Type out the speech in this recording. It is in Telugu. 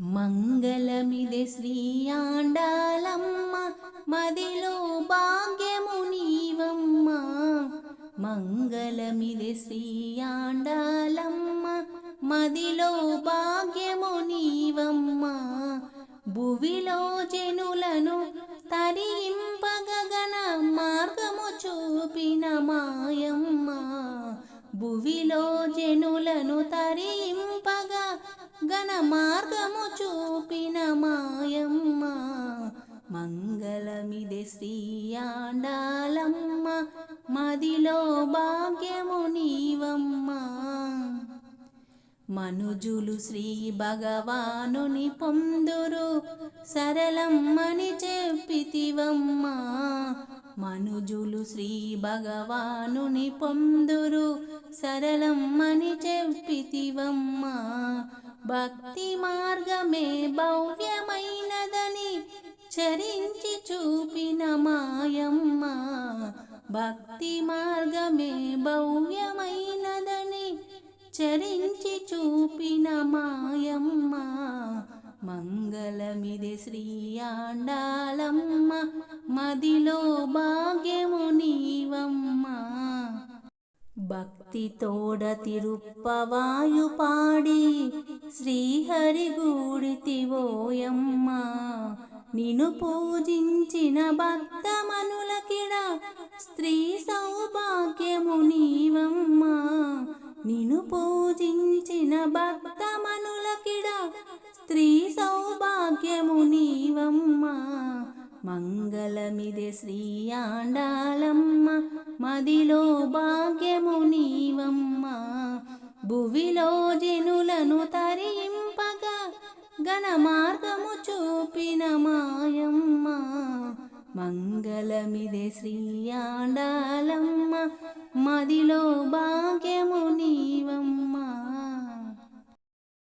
మంగళమిదే శ్రీ ఆండాలమ్మ మదిలో భాగ్యము నీవమ్మ. మంగళమిదే శ్రీ ఆండాలమ్మ మదిలో భాగ్యము నీవమ్మ. భువిలో జనులను తరింపగగన మార్గము చూపిన మాయమ్మ. భువిలో జనులను తరింప ఘన మార్గము చూపిన మాయమ్మ. మంగళమిదే శ్రీయాండాలమ్మ మదిలో భాగ్యము నీవమ్మ. మనుజులు శ్రీ భగవానుని పొందురు. సరళమ్మని చెప్పితివమ్మా. మనుజులు శ్రీ భగవానుని పొందురు. సరళమ్మని చెప్పితివమ్మా. భక్తి మార్గమే భవ్యమైనదని చరించి చూపిన మాయమ్మ. భక్తి మార్గమే భవ్యమైనదని చరించి చూపిన మాయమ్మ. మంగళమిది శ్రీయాండాలమ్మ మదిలో భాగ్యము నీవమ్మ. భక్తి తోడ తిరుప్పవాయు పాడి శ్రీహరి గూడితివోయమ్మ నిను పూజించిన భక్తమనులకిడ స్త్రీ సౌభాగ్యము నీవమ్మ. నిను పూజించిన భక్తమనులకిడ స్త్రీ సౌభాగ్యము నీవమ్మ. మంగళమిదే శ్రీ ఆండాలమ్మ మదిలో భాగ్యము నీవమ్మ. భువిలో జనులను తరింపగా ఘనమార్గము మార్గము చూపిన మాయమ్మ. మంగళమిదే శ్రీయాండాలమ్మ మదిలో భాగ్యము